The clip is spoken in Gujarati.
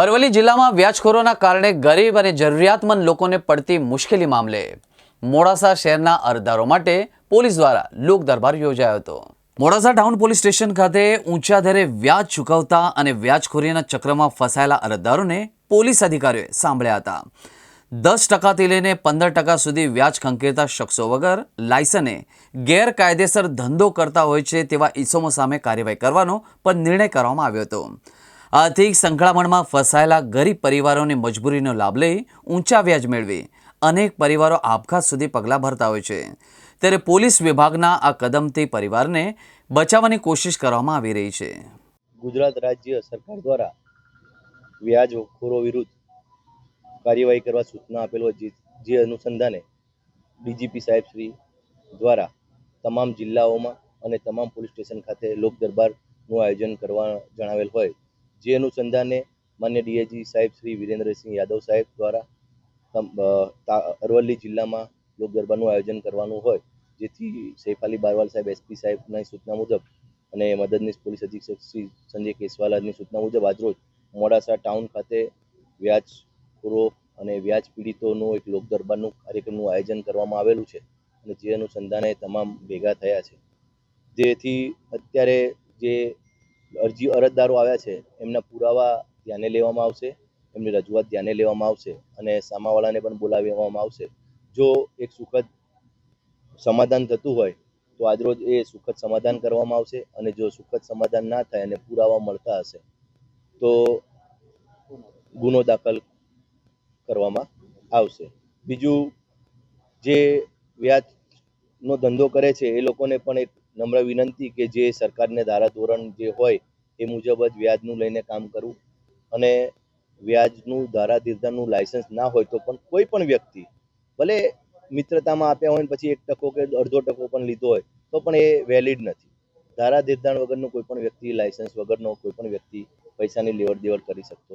અરવલ્લી જિલ્લામાં વ્યાજખોરોના કારણે ગરીબ અને જરૂરિયાતમંદ લોકોને પડતી મુશ્કેલી મામલે મોડાસા શહેરના અરજદારો માટે પોલીસ દ્વારા લોક દરબાર યોજાયો હતો. મોડાસા ટાઉન પોલીસ સ્ટેશન ખાતે ઊંચા દરે વ્યાજ ચૂકવતા અને વ્યાજખોરીના ચક્રમાં ફસાયેલા અરજદારોને પોલીસ અધિકારીઓએ સાંભળ્યા હતા. દસ ટકાથી લઈને પંદર ટકા સુધી વ્યાજ ખંકેરતા શખ્સો વગર લાયસને ગેરકાયદેસર ધંધો કરતા હોય છે તેવા ઈસમો સામે કાર્યવાહી કરવાનો પણ નિર્ણય કરવામાં આવ્યો હતો. આર્થિક સંકળામણમાં ફસાયેલા ગરીબ પરિવારોની મજબૂરીનો લાભ લઈ ઊંચા વ્યાજ મેળવી અનેક પરિવારો આપઘાત સુધી પગલાં ભરતા હોય છે. ત્યારે પોલીસ વિભાગના આ કદમથી પરિવારને બચાવવાની કોશિશ કરવામાં આવી રહી છે. ગુજરાત રાજ્ય સરકાર દ્વારા વ્યાજખોરો વિરુદ્ધ કાર્યવાહી કરવા સૂચના આપેલો જે અનુસંધાને ડીજીપી સાહેબ શ્રી દ્વારા તમામ જિલ્લાઓમાં અને તમામ પોલીસ સ્ટેશન ખાતે લોક દરબારનું આયોજન કરવા જણાવેલ હોય જે અનુસંધાને માન્ય ડીએજી સાહેબ શ્રી વિરેન્દ્રસિંહ યાદવ સાહેબ દ્વારા અરવલ્લી જિલ્લામાં લોક ગરબાનું આયોજન કરવાનું હોય, જેથી સૈફ બારવાલ સાહેબ એસપી સાહેબની સૂચના મુજબ અને મદદનીશ પોલીસ અધિક્ષક શ્રી સંજય કેસવાલાની સૂચના મુજબ આજરોજ મોડાસા ટાઉન ખાતે વ્યાજખોરો અને વ્યાજ પીડિતોનું એક લોક ગરબાનું કાર્યક્રમનું આયોજન કરવામાં આવેલું છે અને જે અનુસંધાને તમામ ભેગા થયા છે. જેથી અત્યારે જે અરજી અરજદારો આવ્યા છે, એમના પુરાવા ધ્યાને લેવામાં આવશે, એમની રજૂઆત ધ્યાને લેવામાં આવશે અને સામાવાળાને પણ બોલાવવામાં આવશે. જો એક સુખદ સમાધાન થતું હોય, તો આજરોજ એ સુખદ સમાધાન કરવામાં આવશે અને જો સુખદ સમાધાન ના થાય અને પુરાવા મળતા હશે, તો ગુનો દાખલ કરવામાં આવશે. બીજું જે વ્યાજનો ધંધો કરે છે, એ લોકોને પણ એક નમ્ર વિનંતી કે જે સરકારને ધારાધોરણ જે હોય એ મુજબ જ વ્યાજનું લઈને કામ કરવું. અને વ્યાજનું, ધારાધીરતાનું લાયસન્સ ના હોય તો પણ કોઈ પણ વ્યક્તિ, ભલે મિત્રતામાં આપ્યા હોય ને પછી એક ટકો કે અડધો ટકો પણ લીધો હોય, તો પણ એ વેલિડ નથી. ધારાધીરતાણ વગરનો કોઈ પણ વ્યક્તિ, લાયસન્સ વગરનો કોઈ પણ વ્યક્તિ પૈસાની લેવડ દેવડ કરી શકતો